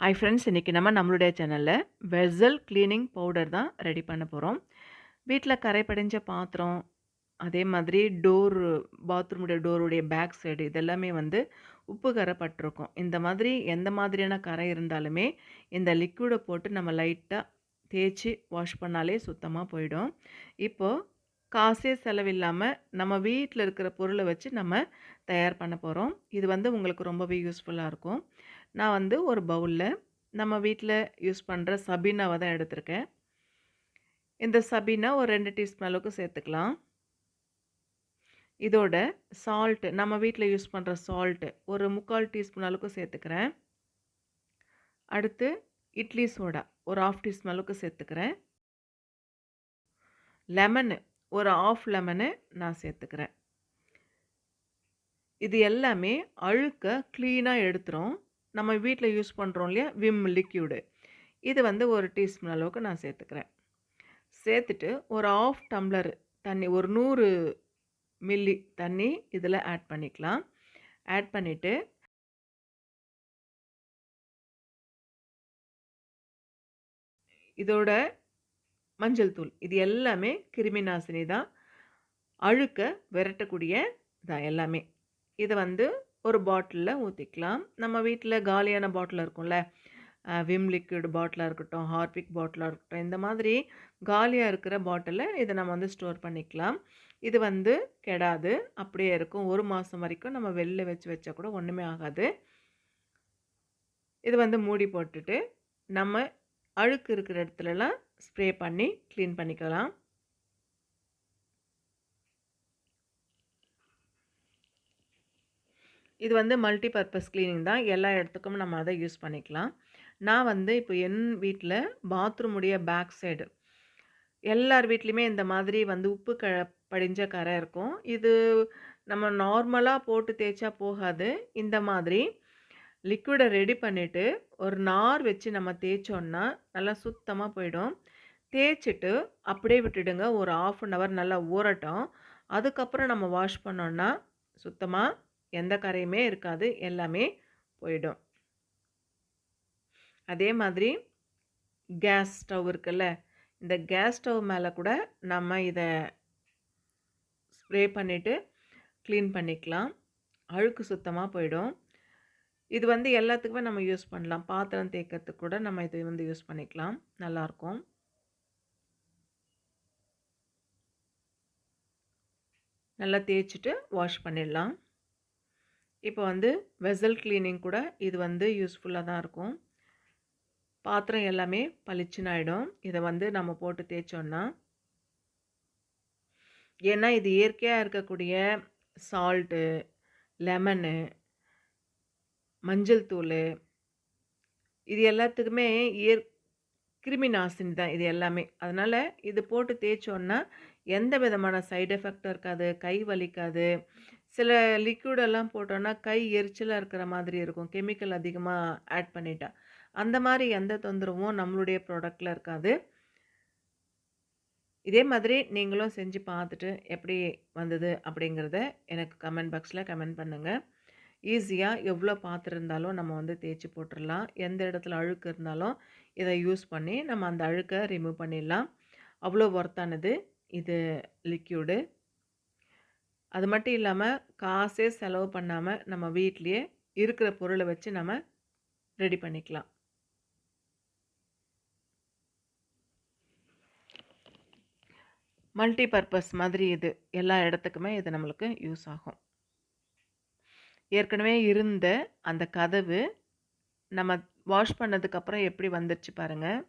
ஐ friends இன்றைக்கி நம்ம நம்மளுடைய சேனலில் வெசல் க்ளீனிங் பவுடர் தான் ரெடி பண்ண போகிறோம் வீட்டில் கரை படிஞ்ச பாத்திரம் அதே மாதிரி டோர் பாத்ரூமுடைய டோருடைய பேக் சைடு இதெல்லாமே வந்து உப்பு கரை பட்டிருக்கும் இந்த மாதிரி எந்த மாதிரியான கரை இருந்தாலுமே இந்த லிக்விடை போட்டு நம்ம லைட்டாக தேய்ச்சி வாஷ் பண்ணாலே சுத்தமாக போயிடும். இப்போது காசே செலவில்லாமல் நம்ம வீட்டில் இருக்கிற பொருளை வச்சு நம்ம தயார் பண்ண போகிறோம் இது வந்து உங்களுக்கு ரொம்பவே யூஸ்ஃபுல்லாக இருக்கும். நான் வந்து ஒரு பவுலில் நம்ம வீட்டில் யூஸ் பண்ணுற சபீனாவை தான் எடுத்திருக்கேன். இந்த சபீனா ஒரு ரெண்டு டீஸ்பூன் அளவுக்கு சேர்த்துக்கலாம். இதோட சால்ட்டு நம்ம வீட்டில் யூஸ் பண்ணுற சால்ட்டு ஒரு முக்கால் டீஸ்பூன் அளவுக்கு சேர்த்துக்கிறேன். அடுத்து இட்லி சோடா ஒரு ஆஃப் டீஸ்பூன் அளவுக்கு சேர்த்துக்கிறேன். லெமனு ஒரு ஆஃப் லெமனு நான் சேர்த்துக்கிறேன். இது எல்லாமே அழுக்க க்ளீனாக எடுத்துரும். நம்ம வீட்டில் யூஸ் பண்ணுறோம் இல்லையா? Vim liquid. இது வந்து ஒரு டீஸ்பூன் அளவுக்கு நான் சேர்த்துக்கிறேன். சேர்த்துட்டு ஒரு ஆஃப் டம்ளர் தண்ணி ஒரு நூறு மில்லி தண்ணி இதில் ஆட் பண்ணிக்கலாம். ஆட் பண்ணிவிட்டு இதோட மஞ்சள் தூள் இது எல்லாமே கிருமி நாசினி தான். அழுக்க விரட்டக்கூடிய தான் எல்லாமே. இதை வந்து ஒரு பாட்டிலில் ஊற்றிக்கலாம் நம்ம வீட்டில் காலியான பாட்டில் இருக்கும்ல விம் லிக்விட் பாட்டிலாக இருக்கட்டும் ஹார்பிக் பாட்டிலாக இருக்கட்டும் இந்த மாதிரி காலியாக இருக்கிற பாட்டிலில் இதை நம்ம வந்து ஸ்டோர் பண்ணிக்கலாம். இது வந்து கெடாது அப்படியே இருக்கும். ஒரு மாதம் வரைக்கும் நம்ம வெளில வச்சு வச்சா கூட ஒன்றுமே ஆகாது. இது வந்து மூடி போட்டுட்டு நம்ம அழுக்கு இருக்கிற இடத்துலலாம் ஸ்ப்ரே பண்ணி க்ளீன் பண்ணிக்கலாம். இது வந்து மல்டி பர்பஸ் க்ளீனிங் தான். எல்லா இடத்துக்கும் நம்ம அதை யூஸ் பண்ணிக்கலாம். நான் வந்து இப்போ என் வீட்டில் பாத்ரூமுடைய பேக் சைடு. எல்லார் வீட்லேயுமே இந்த மாதிரி வந்து உப்பு க படிஞ்ச கரை இருக்கும். இது நம்ம நார்மலாக போட்டு தேய்ச்சா போகாது. இந்த மாதிரி லிக்விடை ரெடி பண்ணிவிட்டு ஒரு நார் வச்சு நம்ம தேய்ச்சோன்னா நல்லா சுத்தமாக போயிடும். தேய்ச்சிட்டு அப்படியே விட்டுடுங்க. ஒரு ஆஃப் அன் ஹவர் நல்லா ஊறட்டும். அதுக்கப்புறம் நம்ம வாஷ் பண்ணோன்னா சுத்தமாக எந்த கரையுமே இருக்காது. எல்லாமே போயிடும். அதே மாதிரி கேஸ் ஸ்டவ் இருக்குல்ல இந்த கேஸ் ஸ்டவ் மேலே கூட நம்ம இதை ஸ்ப்ரே பண்ணிவிட்டு க்ளீன் பண்ணிக்கலாம். அழுக்கு சுத்தமாக போயிடும். இது வந்து எல்லாத்துக்குமே நம்ம யூஸ் பண்ணலாம். பாத்திரம் தேய்க்கிறதுக்கு கூட நம்ம இதை வந்து யூஸ் பண்ணிக்கலாம். நல்லாயிருக்கும். நல்லா தேய்ச்சிட்டு வாஷ் பண்ணிடலாம். இப்போ வந்து வெசல் க்ளீனிங் கூட இது வந்து யூஸ்ஃபுல்லாக தான் இருக்கும். பாத்திரம் எல்லாமே பளிச்சுன்னு ஆகிடும் இதை வந்து நம்ம போட்டு தேய்ச்சோன்னா ஏன்னா இது இயற்கையாக இருக்கக்கூடிய சால்ட்டு லெமனு மஞ்சள் தூள் இது எல்லாத்துக்குமே இயற் கிருமி நாசினி தான் இது எல்லாமே. அதனால் இது போட்டு தேய்ச்சோன்னா எந்த விதமான சைடு எஃபெக்டும் இருக்காது கை வலிக்காது சில லிக்விடெல்லாம் போட்டோன்னா கை எரிச்சலாக இருக்கிற மாதிரி இருக்கும். கெமிக்கல் அதிகமாக ஆட் பண்ணிட்டா. அந்த மாதிரி எந்த தொந்தரவும் நம்மளுடைய ப்ராடக்டில் இருக்காது. இதே மாதிரி நீங்களும் செஞ்சு பார்த்துட்டு எப்படி வந்தது அப்படிங்கிறத எனக்கு கமெண்ட் பாக்ஸில் கமெண்ட் பண்ணுங்கள் ஈஸியாக எவ்வளோ பார்த்துருந்தாலும் நம்ம வந்து தேய்ச்சி போட்டுடலாம். எந்த இடத்துல அழுக்கு இருந்தாலும் இதை யூஸ் பண்ணி நம்ம அந்த அழுக்கை ரிமூவ் பண்ணிடலாம். அவ்வளோ ஒர்த்தானது இது லிக்யூடு அது மட்டும் இல்லாமல் காசே செலவு பண்ணாமல் நம்ம வீட்லேயே இருக்கிற பொருளை வச்சு நம்ம ரெடி பண்ணிக்கலாம். மல்டி பர்பஸ் மாதிரி இது எல்லா இடத்துக்குமே இது நம்மளுக்கு யூஸ் ஆகும். ஏற்கனவே இருந்த அந்த கதவு நம்ம வாஷ் பண்ணதுக்கப்புறம் எப்படி வந்துருச்சு பாருங்கள்